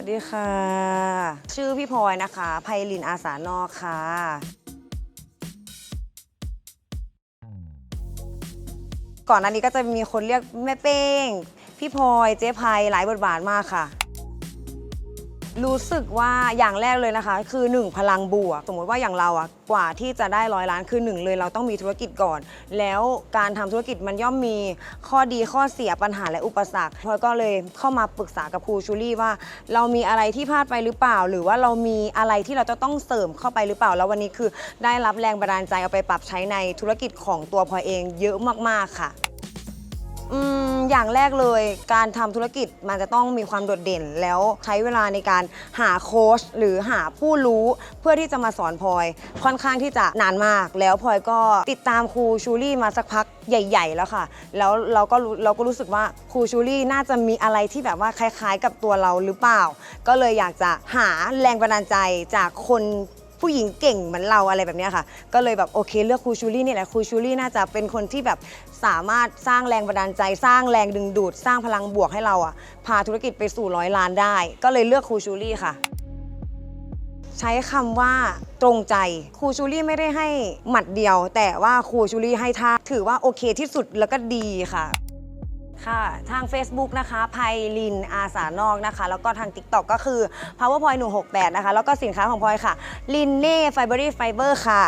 วัสดีค่ะ ชื่อพี่พลอยนะคะไพลินอาสานอกค่ะ ก่อนหน้านี้ก็จะมีคนเรียกแม่เป้ง พี่พลอยเจ๊ไพหลายบทบาทมากค่ะ รู้สึกว่าอย่างแรกเลยนะคะ คือ 1 พลังบวก สมมติว่าอย่างเราอะกว่าที่จะได้ร้อยล้านคือหนึ่งเลยเราต้องมีธุรกิจก่อน แล้วการทำธุรกิจมันย่อมมีข้อดีข้อเสียปัญหาและอุปสรรคพลอยก็เลยเข้ามาปรึกษากับครูชูลี่ว่า เรามีอะไรที่พลาดไปหรือเปล่า หรือว่าเรามีอะไรที่เราจะต้องเสริมเข้าไปหรือเปล่า แล้ววันนี้คือได้รับแรงบันดาลใจเอาไปปรับใช้ในธุรกิจของตัวพลอยเองเยอะมากๆค่ะ อืมอย่างแรกเลยการทำธุรกิจมันจะต้องมีความโดดเด่นแล้วใช้เวลาในการหาโค้ชหรือหาผู้รู้เพื่อที่จะมาสอนพลอย ค่อนข้างที่จะนานมาก แล้วพลอยก็ติดตามครูชูรี่มาสักพักใหญ่ ๆ แล้วค่ะ แล้วเราก็รู้เราก็รู้สึกว่าครูชูรี่น่าจะมีอะไรที่แบบว่าคล้าย ๆ กับตัวเราหรือเปล่า ก็เลยอยากจะหาแรงบันดาลใจจากคน ผู้หญิงเก่งเหมือนเราอะไรแบบเนี้ยค่ะ ก็เลยแบบโอเคเลือกครูชูรี่นี่แหละครูชูรี่น่าจะเป็นคนที่แบบสามารถสร้างแรงบันดาลใจ สร้างแรงดึงดูด สร้างพลังบวกให้เราอะพาธุรกิจไปสู่ร้อยล้านได้ ก็เลยเลือกครูชูรี่ค่ะ ใช้คำว่าตรงใจครูชูรี่ไม่ได้ให้หมัดเดียว แต่ว่าครูชูรี่ให้ท่าถือว่าโอเคที่สุดแล้วก็ดีค่ะ ค่ะ ทาง Facebook นะคะไพลินอาสานอกนะคะ แล้วก็ทาง TikTok ก็คือ powerpoint 168 นะคะ แล้วก็สินค้าของพลอยค่ะลินเน่ไฟเบอรี่ไฟเบอร์ค่ะ